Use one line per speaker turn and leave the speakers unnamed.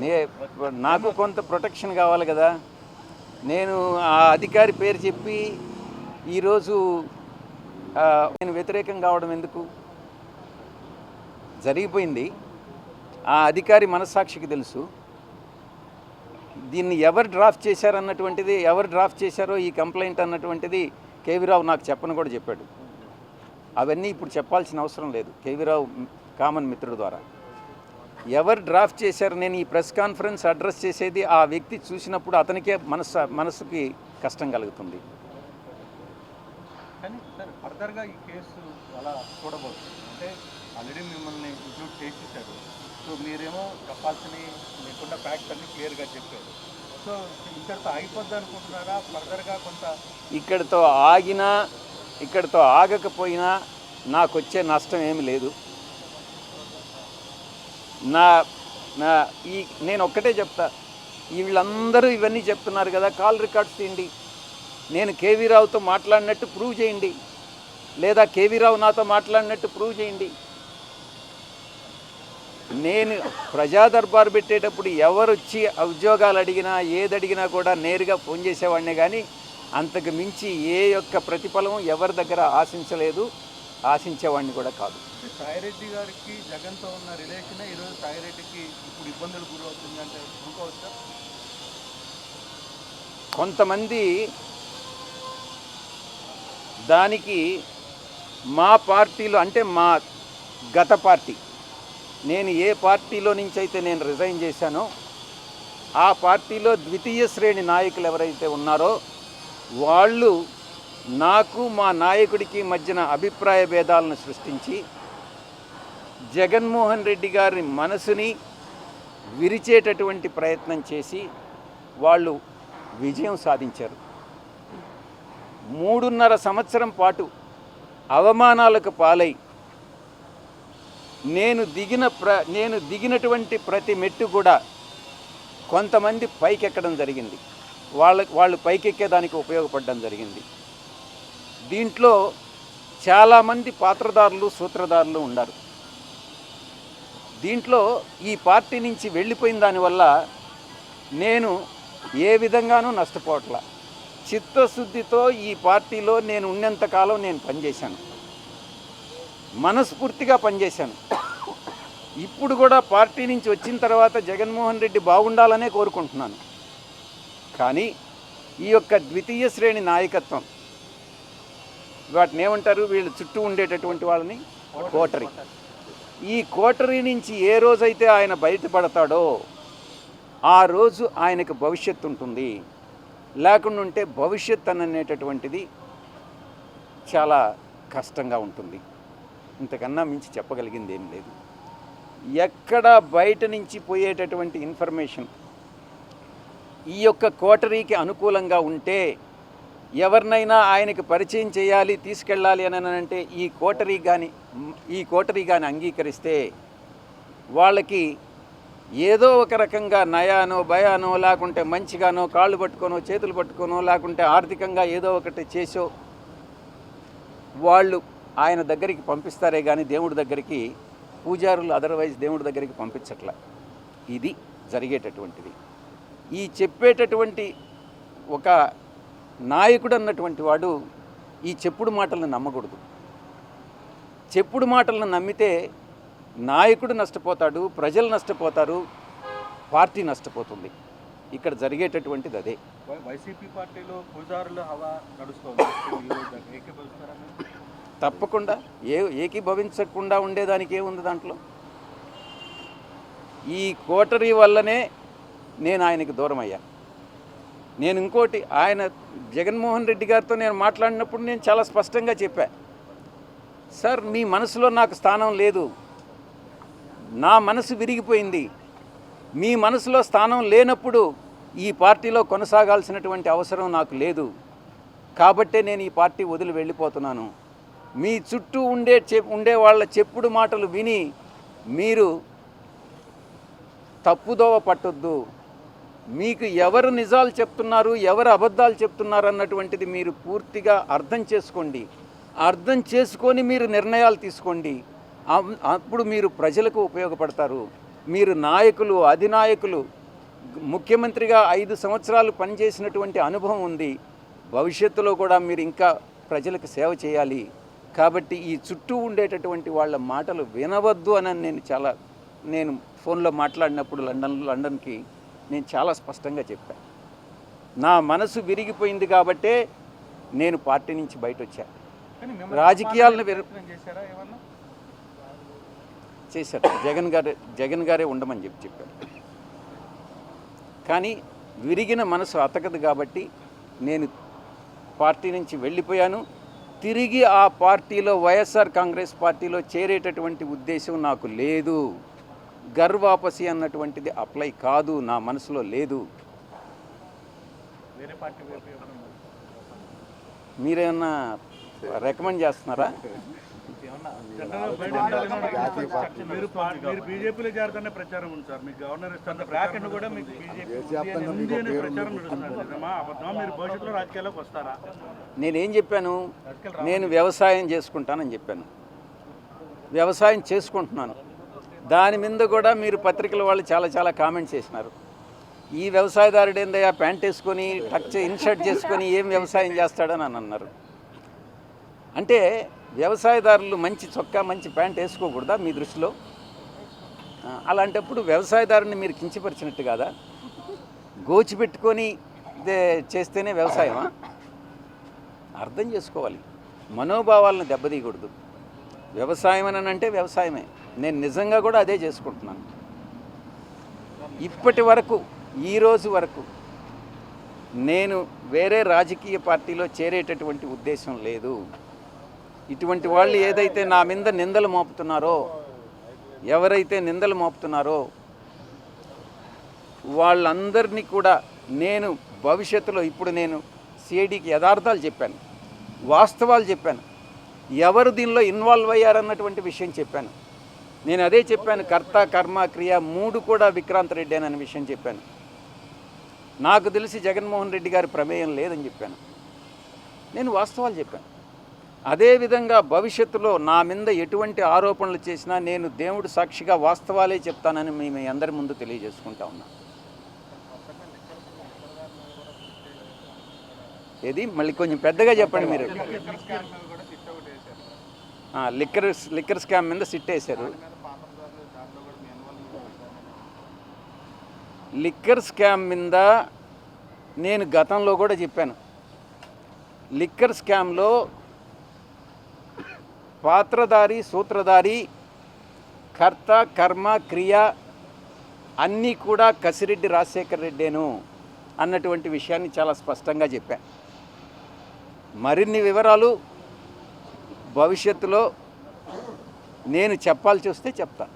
నే నాకు కొంత ప్రొటెక్షన్ కావాలి కదా. నేను ఆ అధికారి పేరు చెప్పి ఈరోజు నేను వ్యతిరేకం కావడం ఎందుకు? జరిగిపోయింది. ఆ అధికారి మనస్సాక్షికి తెలుసు. దీన్ని ఎవరు డ్రాఫ్ట్ చేశారన్నటువంటిది ఎవరు డ్రాఫ్ట్ చేశారో ఈ కంప్లైంట్ అన్నటువంటిది కేవీరావు నాకు చెప్పను కూడా చెప్పాడు. అవన్నీ ఇప్పుడు చెప్పాల్సిన అవసరం లేదు. కేవీరావు కామన్ మిత్రుడు ద్వారా. ఎవరు డ్రాఫ్ట్ చేశారు? నేను ఈ ప్రెస్ కాన్ఫరెన్స్ అడ్రస్ చేసేది ఆ వ్యక్తి చూసినప్పుడు అతనికే మనసు మనసుకి కష్టం కలుగుతుంది.
కానీ సార్ ఫర్దర్గా ఈ కేసు అలా చూడబోతుంది అంటే ఆల్రెడీ మిమ్మల్ని ఇంక్లూడ్ చేసేసారు సో మీరేమో మీకున్న అన్ని క్లియర్గా చెప్పారు. సో ఇక్కడితో ఆగిపోద్ది అనుకుంటున్నారా? ఫర్దర్గా కొంత
ఇక్కడితో ఆగినా ఇక్కడితో ఆగకపోయినా నాకు వచ్చే నష్టం ఏమి లేదు. నా నా ఈ నేను ఒక్కటే చెప్తా. వీళ్ళందరూ ఇవన్నీ చెప్తున్నారు కదా కాల్ రికార్డ్స్ తీయండి. నేను కేవీ రావుతో మాట్లాడినట్టు ప్రూవ్ చేయండి. లేదా కేవీ రావు నాతో మాట్లాడినట్టు ప్రూవ్ చేయండి. నేను ప్రజా పెట్టేటప్పుడు ఎవరు వచ్చి ఉద్యోగాలు అడిగినా ఏది అడిగినా కూడా నేరుగా ఫోన్ చేసేవాడిని కానీ అంతకు మించి ఏ యొక్క ప్రతిఫలం ఎవరి దగ్గర ఆశించలేదు. ఆశించేవాడిని కూడా కాదు.
అంటే సాయిరెడ్డి గారికి జగన్తో ఉన్న రిలేషనే ఈరోజు సాయిరెడ్డికి ఇప్పుడు ఇబ్బందులు గురవుతుంది అంటే అనుకోవచ్చా?
కొంతమంది దానికి మా పార్టీలో అంటే మా గత పార్టీ నేను ఏ పార్టీలో నుంచి అయితే నేను రిజైన్ చేశానో ఆ పార్టీలో ద్వితీయ శ్రేణి నాయకులు ఎవరైతే ఉన్నారో వాళ్ళు నాకు మా నాయకుడికి మధ్యన అభిప్రాయ భేదాలను సృష్టించి జగన్మోహన్ రెడ్డి గారి మనసుని విరిచేటటువంటి ప్రయత్నం చేసి వాళ్ళు విజయం సాధించారు. మూడున్నర సంవత్సరం పాటు అవమానాలకు పాలై నేను దిగిన ప్ర నేను దిగినటువంటి ప్రతి మెట్టు కూడా కొంతమంది పైకెక్కడం జరిగింది. వాళ్ళ వాళ్ళు పైకెక్కేదానికి ఉపయోగపడడం జరిగింది. దీంట్లో చాలామంది పాత్రదారులు సూత్రధారులు ఉన్నారు. దీంట్లో ఈ పార్టీ నుంచి వెళ్ళిపోయిన దానివల్ల నేను ఏ విధంగానూ నష్టపోవట్లా చిత్తశుద్ధితో ఈ పార్టీలో నేను ఉన్నంతకాలం నేను పనిచేశాను. మనస్ఫూర్తిగా పనిచేశాను. ఇప్పుడు కూడా పార్టీ నుంచి వచ్చిన తర్వాత జగన్మోహన్ రెడ్డి బాగుండాలనే కోరుకుంటున్నాను. కానీ ఈ యొక్క ద్వితీయ శ్రేణి నాయకత్వం వాటిని ఏమంటారు? వీళ్ళు చుట్టూ ఉండేటటువంటి వాళ్ళని కోటరీ ఈ కోటరీ నుంచి ఏ రోజైతే ఆయన బయటపడతాడో ఆ రోజు ఆయనకు భవిష్యత్తు ఉంటుంది. లేకుండా ఉంటే భవిష్యత్ అనేటటువంటిది చాలా కష్టంగా ఉంటుంది. ఇంతకన్నా మించి చెప్పగలిగింది ఏం లేదు. ఎక్కడ బయట నుంచి పోయేటటువంటి ఇన్ఫర్మేషన్ ఈ యొక్క కోటరీకి అనుకూలంగా ఉంటే ఎవరినైనా ఆయనకి పరిచయం చేయాలి తీసుకెళ్ళాలి అని అంటే ఈ కోటరీ కానీ ఈ కోటరీ కానీ అంగీకరిస్తే వాళ్ళకి ఏదో ఒక రకంగా నయానో భయానో లేకుంటే మంచిగానో కాళ్ళు పట్టుకోనో చేతులు పట్టుకోనో లేకుంటే ఆర్థికంగా ఏదో ఒకటి చేసో వాళ్ళు ఆయన దగ్గరికి పంపిస్తారే కానీ దేవుడి దగ్గరికి పూజారులు అదర్వైజ్ దేవుడి దగ్గరికి పంపించట్ల. ఇది జరిగేటటువంటిది. ఈ చెప్పేటటువంటి ఒక నాయకుడు అన్నటువంటి వాడు ఈ చెప్పుడు మాటలను నమ్మకూడదు. చెప్పుడు మాటలను నమ్మితే నాయకుడు నష్టపోతాడు ప్రజలు నష్టపోతారు పార్టీ నష్టపోతుంది. ఇక్కడ జరిగేటటువంటిది అదే.
వైసీపీ పార్టీలో పూజారుల హవా నడుస్తోంది?
తప్పకుండా. ఏ ఏకీభవించకుండా ఉండేదానికి ఏముంది దాంట్లో? ఈ కోటరీ వల్లనే నేను ఆయనకి దూరం అయ్యా నేను ఇంకోటి ఆయన జగన్మోహన్ రెడ్డి గారితో నేను మాట్లాడినప్పుడు నేను చాలా స్పష్టంగా చెప్పా సార్ మీ మనసులో నాకు స్థానం లేదు. నా మనసు విరిగిపోయింది. మీ మనసులో స్థానం లేనప్పుడు ఈ పార్టీలో కొనసాగాల్సినటువంటి అవసరం నాకు లేదు. కాబట్టే నేను ఈ పార్టీ వదిలి వెళ్ళిపోతున్నాను. మీ చుట్టూ ఉండే చె ఉండే వాళ్ళ చెప్పుడు మాటలు విని మీరు తప్పుదోవ పట్టొద్దు. మీకు ఎవరు నిజాలు చెప్తున్నారు ఎవరు అబద్ధాలు చెప్తున్నారు అన్నటువంటిది మీరు పూర్తిగా అర్థం చేసుకోండి. అర్థం చేసుకొని మీరు నిర్ణయాలు తీసుకోండి. అప్పుడు మీరు ప్రజలకు ఉపయోగపడతారు. మీరు నాయకులు అధినాయకులు ముఖ్యమంత్రిగా ఐదు సంవత్సరాలు పనిచేసినటువంటి అనుభవం ఉంది. భవిష్యత్తులో కూడా మీరు ఇంకా ప్రజలకు సేవ చేయాలి. కాబట్టి ఈ చుట్టూ ఉండేటటువంటి వాళ్ళ మాటలు వినవద్దు అని నేను చాలా నేను ఫోన్లో మాట్లాడినప్పుడు లండన్ లండన్కి నేను చాలా స్పష్టంగా చెప్పాను నా మనసు విరిగిపోయింది కాబట్టే నేను పార్టీ నుంచి బయట వచ్చాను రాజకీయాలను
చేశారు.
జగన్ గారే జగన్ గారే ఉండమని చెప్పి చెప్పారు. కానీ విరిగిన మనసు అతకదు కాబట్టి నేను పార్టీ నుంచి వెళ్ళిపోయాను. తిరిగి ఆ పార్టీలో వైఎస్ఆర్ కాంగ్రెస్ పార్టీలో చేరేటటువంటి ఉద్దేశం నాకు లేదు. గర్వాపసి అన్నటువంటిది అప్లై కాదు నా మనసులో లేదు. మీరేమన్నా రికమెండ్ చేస్తున్నారా?
మీరు బీజేపీలో ప్రచారం ఉంది సార్. మీకు గవర్నర్ ఇస్తారంటే
బ్రాకెట్ కూడా మీకు బీజేపీ
ఉంది అనే ప్రచారం నడుస్తుంది నిజమా అబద్ధమా మీరు భవిష్యత్తులో రాజకీయాల్లోకి వస్తారా?
నేనేం చెప్పాను? నేను వ్యవసాయం చేసుకుంటానని చెప్పాను. వ్యవసాయం చేసుకుంటున్నాను. దాని మీద కూడా మీరు పత్రికల వాళ్ళు చాలా చాలా కామెంట్స్ చేసినారు. ఈ వ్యవసాయదారుడు ఏందయ్యా ప్యాంట్ వేసుకొని టచ్ ఇన్షర్ట్ చేసుకొని ఏం వ్యవసాయం చేస్తాడని అని అన్నారు. అంటే వ్యవసాయదారులు మంచి చొక్కా మంచి ప్యాంట్ వేసుకోకూడదా మీ దృష్టిలో? అలాంటప్పుడు వ్యవసాయదారుని మీరు కించపరిచినట్టు కాదా? గోచి పెట్టుకొని చేస్తేనే వ్యవసాయమా? అర్థం చేసుకోవాలి. మనోభావాలను దెబ్బతీయకూడదు. వ్యవసాయం అని అంటే వ్యవసాయమే. నేను నిజంగా కూడా అదే చేసుకుంటున్నాను. ఇప్పటి వరకు ఈ రోజు వరకు నేను వేరే రాజకీయ పార్టీలో చేరేటటువంటి ఉద్దేశం లేదు. ఇటువంటి వాళ్ళు ఏదైతే నా మీద నిందలు మోపుతున్నారో ఎవరైతే నిందలు మోపుతున్నారో వాళ్ళందరినీ కూడా నేను భవిష్యత్తులో ఇప్పుడు నేను సిఐడికి యథార్థాలు చెప్పాను. వాస్తవాలు చెప్పాను. ఎవరు దీనిలో ఇన్వాల్వ్ అయ్యారన్నటువంటి విషయం చెప్పాను. నేను అదే చెప్పాను కర్త కర్మ క్రియ మూడు కూడా విక్రాంత్ రెడ్డి అనే విషయం చెప్పాను. నాకు తెలిసి జగన్మోహన్ రెడ్డి గారి ప్రమేయం లేదని చెప్పాను. నేను వాస్తవాలు చెప్పాను. అదేవిధంగా భవిష్యత్తులో నా మీద ఎటువంటి ఆరోపణలు చేసినా నేను దేవుడు సాక్షిగా వాస్తవాలే చెప్తానని మేము అందరి ముందు తెలియజేసుకుంటా ఉన్నా. ఏది? మళ్ళీ కొంచెం పెద్దగా చెప్పండి మీరు. లిక్కర్ లిక్కర్ స్కామ్ మీద సిట్ వేశారు. లిక్కర్ స్కామ్ మీద నేను గతంలో కూడా చెప్పాను. లిక్కర్ స్కామ్లో పాత్రధారి సూత్రధారి కర్త కర్మ క్రియ అన్నీ కూడా కసిరెడ్డి రాజశేఖర్ రెడ్డేను అన్నటువంటి విషయాన్ని చాలా స్పష్టంగా చెప్పాను మరిన్ని వివరాలు భవిష్యత్తులో నేను చెప్పాల్సి వస్తే చెప్తాను